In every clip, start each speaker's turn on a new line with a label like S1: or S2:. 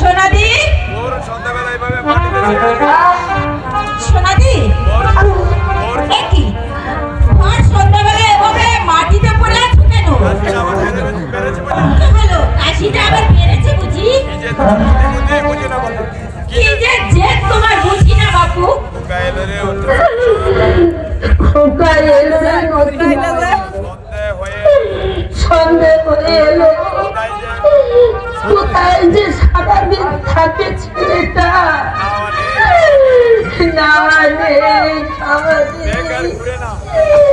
S1: সোনাদি?
S2: ওর সন্ধ্যাবেলা এইভাবে মাটিতে ছেড়ে
S1: সোনাদি? কি? তোমার সন্ধ্যাবেলা এভাবে মাটিতে পড়ে আছো কেন?
S2: বলে।
S1: কাশিটা আবার বেড়েছে বুঝি?
S2: কি যে
S1: যে তোমার বুঝি না বাপু?
S2: সন্ধ্যে হয়ে
S3: সন্ধে করে এলো।
S2: কোথায় যে
S3: সারাদিন থাকে ছেলেটা? না নেই। খাওয়া
S2: ঘুরে না,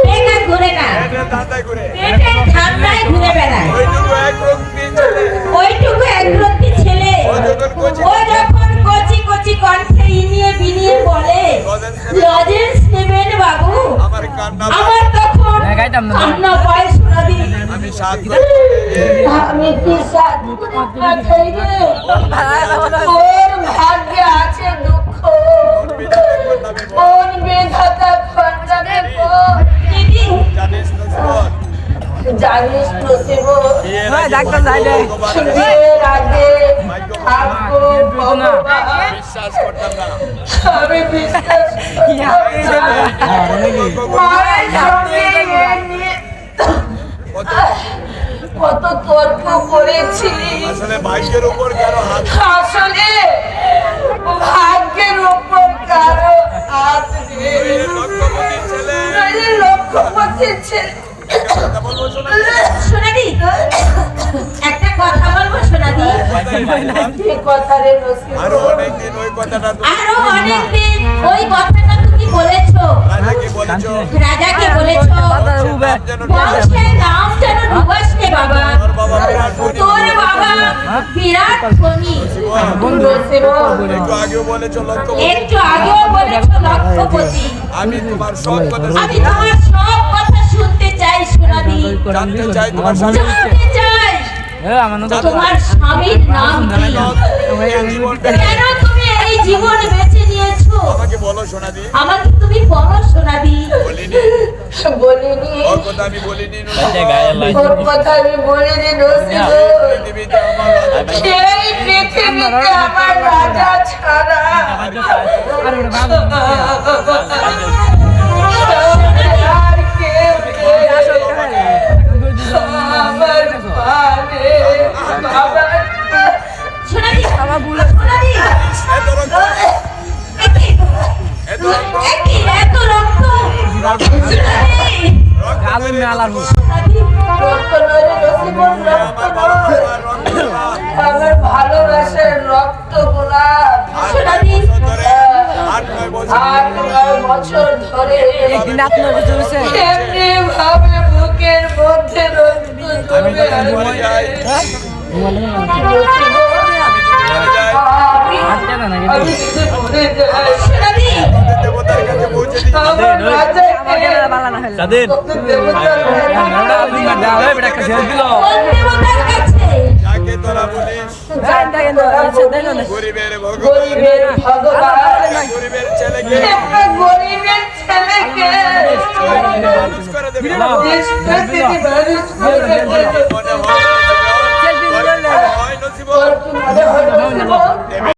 S1: বেকার ঘুরে না।
S2: পেটের ধান্দায় ঘুরে।
S1: পেটের ঠান্ডায় ঘুরে বেড়ায়।
S2: ওইটুকু এক
S1: একরত্তি ছেলে।
S2: ও যখন কচি-
S1: কচি। কণ্ঠে ইনিয়ে বিনিয়ে বলে
S2: লজেন্স
S1: নেবেন বাবু।
S2: আমার
S1: তখন কান্না পায় শোনাবি
S2: আমি করে
S3: আমি কি ওর ভাগ্যে আছে দুঃখ। ওর বেধাতা
S2: জানিস
S4: ওই
S2: আগে
S4: ডাক্তার।
S3: বিয়ের আগে থাকব
S2: বিশ্বাস করতাম না।
S3: আমি বিশ্বাস তর্ক করেছি।
S2: আসলে ভাগ্যের উপর কারও হাত
S3: আসলে ভাগ্যের ওপর কারও হাত নেই।
S2: নেই। ছেলে।
S3: নইলে লক্ষ্যপতির ছেলে।
S2: কথা বলব শোনা
S1: শোনাদি একটা কথা বলব
S3: রে নসিব
S2: আরও অনেকদিন ওই কথাটা
S1: আরও অনেকদিন ওই কথাটা তুমি বলেছ।
S2: রাজাকে বলেছ।
S1: বলেছ। বংশের নাম নে বাবা।
S2: তোর বাবা বিরাট ধনী।
S3: নসিব
S2: একটু আগেও বলেছ লক্ষ্য
S1: একটু আগেও বলেছ লক্ষপতি
S2: আমি তোমার সব কথা
S1: আমি তোমার সব কথা শুনতে চাই শোনাদি
S2: জানতে চাই তোমার স্বামী
S1: জানতে চাই তোমার স্বামীর নাম কি? কেন তুমি এই জীবন বেছে নিয়েছো?
S2: আমাকে বলো শোনাবি
S1: আমাকে তুমি বলো
S2: ওর কথা আমি বলিনি
S3: ওর কথা আমি বলিনি
S2: পৃথিবীতে আমার রাজা ছাড়া
S3: আর কেউ
S2: এত রক্ত রক্ত আমার ভালোবাসার রক্ত
S3: গোলাপ
S2: বছর ধরে আট নয় বছর
S3: আট নয় বছর ধরে এমনি ভাবে বুকের মধ্যে রক্ত জমে।
S2: আমি যদি মরে যাই
S3: আমার রাজাকে বালা
S1: না হলো তাদের
S2: যাকে তোরা বলিস গরিবের ভগবান
S3: গরিবের
S2: ছেলেকে
S3: গরিবের ছেলেকে
S2: মানুষ করে দেবে
S3: মানুষ করে দেবে মানুষ করে দেবে
S2: হয় নসিব